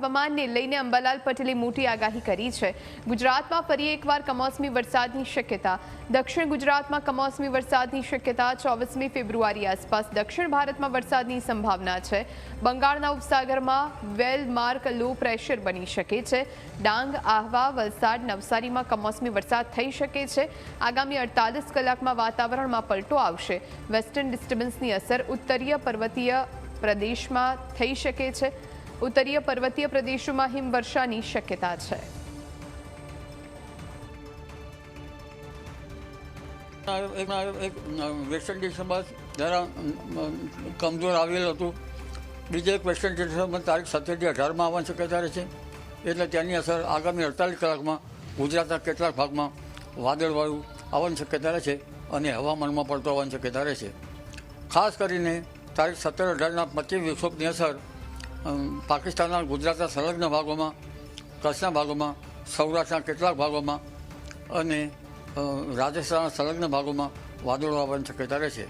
હવામાનને લઈને અંબાલાલ પટેલે મોટી આગાહી કરી છે. ગુજરાતમાં ફરી એકવાર કમોસમી વરસાદની શક્યતા. દક્ષિણ ગુજરાતમાં કમોસમી વરસાદની શક્યતા ચોવીસમી ફેબ્રુઆરી આસપાસ. દક્ષિણ ભારતમાં વરસાદની સંભાવના છે. બંગાળના ઉપસાગરમાં વેલ માર્ક લો પ્રેશર બની શકે છે. ડાંગ, આહવા, વલસાડ, નવસારીમાં કમોસમી વરસાદ થઈ શકે છે. આગામી અડતાલીસ કલાકમાં વાતાવરણમાં પલટો આવશે. વેસ્ટર્ન ડિસ્ટર્બન્સની અસર ઉત્તરીય પર્વતીય પ્રદેશમાં થઈ શકે છે. ઉત્તરીય પર્વતીય પ્રદેશોમાં હિમવર્ષાની શક્યતા છે. એક વેસ્ટર્ન ડિસ્ટર્બન્સ જરા કમજોર આવેલું હતું. બીજે એક વેસ્ટર્ન ડિસ્ટર્બન્સ તારીખ સત્તરથી અઢારમાં આવવાની શક્યતા રહે છે, એટલે તેની અસર આગામી અડતાલીસ કલાકમાં ગુજરાતના કેટલાક ભાગમાં વાદળવાળું આવવાની શક્યતા રહે છે અને હવામાનમાં પડતો આવવાની શક્યતા રહે છે. ખાસ કરીને તારીખ સત્તર અઢારના પચીસ વિક્ષોભની અસર પાકિસ્તાનના ગુજરાતના સંલગ્ન ભાગોમાં, કચ્છના ભાગોમાં, સૌરાષ્ટ્રના કેટલાક ભાગોમાં અને રાજસ્થાનના સંલગ્ન ભાગોમાં વાદળો આવવાની શક્યતા રહે છે.